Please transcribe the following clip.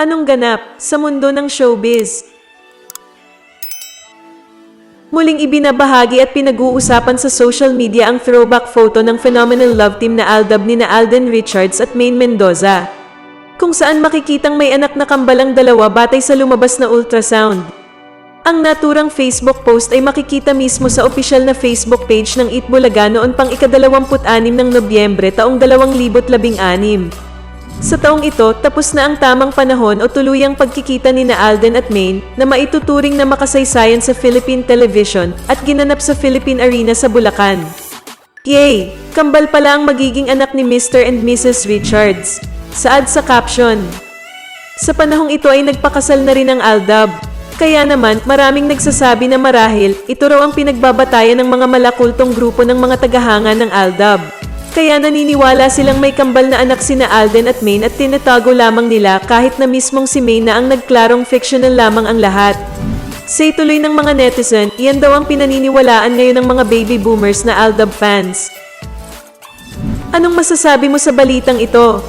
Anong ganap sa mundo ng showbiz? Muling ibinabahagi at pinag-uusapan sa social media ang throwback photo ng phenomenal love team na Aldab ni na Alden Richards at Maine Mendoza. Kung saan makikitang may anak na kambalang dalawa batay sa lumabas na ultrasound. Ang naturang Facebook post ay makikita mismo sa opisyal na Facebook page ng Itbulaga noon pang ikadalawamput-anim ng Nobyembre taong 2016. Sa taong ito, tapos na ang tamang panahon o tuluyang pagkikita ni na Alden at Maine na maituturing na makasaysayan sa Philippine television at ginanap sa Philippine Arena sa Bulacan. Yay! Kambal pala ang magiging anak ni Mr. and Mrs. Richards. Saad sa caption. Sa panahong ito ay nagpakasal na rin ang Aldab. Kaya naman, maraming nagsasabi na marahil, ito raw ang pinagbabatayan ng mga malakultong grupo ng mga tagahanga ng Aldab. Kaya naniniwala silang may kambal na anak sina Alden at Maine at tinatago lamang nila kahit na mismong si Maine na ang nagklarong fictional lamang ang lahat. Say tuloy ng mga netizen, iyan daw ang pinaniniwalaan ngayon ng mga baby boomers na Aldab fans. Anong masasabi mo sa balitang ito?